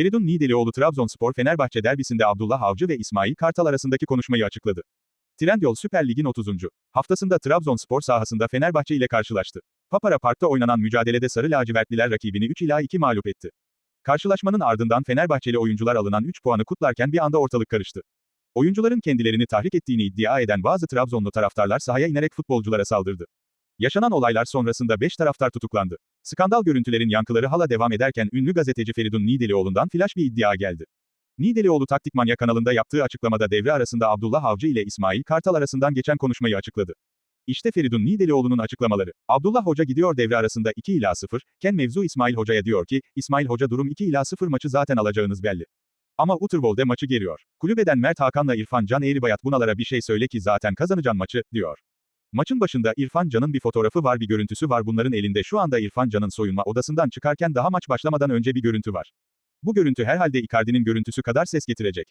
Feridun Niğdelioğlu Trabzonspor Fenerbahçe derbisinde Abdullah Avcı ve İsmail Kartal arasındaki konuşmayı açıkladı. Trendyol Süper Lig'in 30. haftasında Trabzonspor sahasında Fenerbahçe ile karşılaştı. Papara Park'ta oynanan mücadelede Sarı Lacivertliler rakibini 3 ila 2 mağlup etti. Karşılaşmanın ardından Fenerbahçeli oyuncular alınan 3 puanı kutlarken bir anda ortalık karıştı. Oyuncuların kendilerini tahrik ettiğini iddia eden bazı Trabzonlu taraftarlar sahaya inerek futbolculara saldırdı. Yaşanan olaylar sonrasında 5 taraftar tutuklandı. Skandal görüntülerin yankıları hala devam ederken ünlü gazeteci Feridun Niğdelioğlu'ndan flash bir iddia geldi. Niğdelioğlu Taktik Manya kanalında yaptığı açıklamada devre arasında Abdullah Avcı ile İsmail Kartal arasından geçen konuşmayı açıkladı. İşte Feridun Niğdelioğlu'nun açıklamaları. Abdullah Hoca gidiyor devre arasında 2 ila 0, Ken mevzu İsmail Hoca'ya diyor ki, İsmail Hoca durum 2 ila 0 maçı zaten alacağınız belli. Ama Utervolde maçı geriyor. Kulübeden Mert Hakan'la İrfan Can Eğribayat bunalara bir şey söyle ki zaten kazanacaksın maçı, diyor. Maçın başında İrfan Can'ın bir fotoğrafı var bir görüntüsü var bunların elinde şu anda İrfan Can'ın soyunma odasından çıkarken daha maç başlamadan önce bir görüntü var. Bu görüntü herhalde Icardi'nin görüntüsü kadar ses getirecek.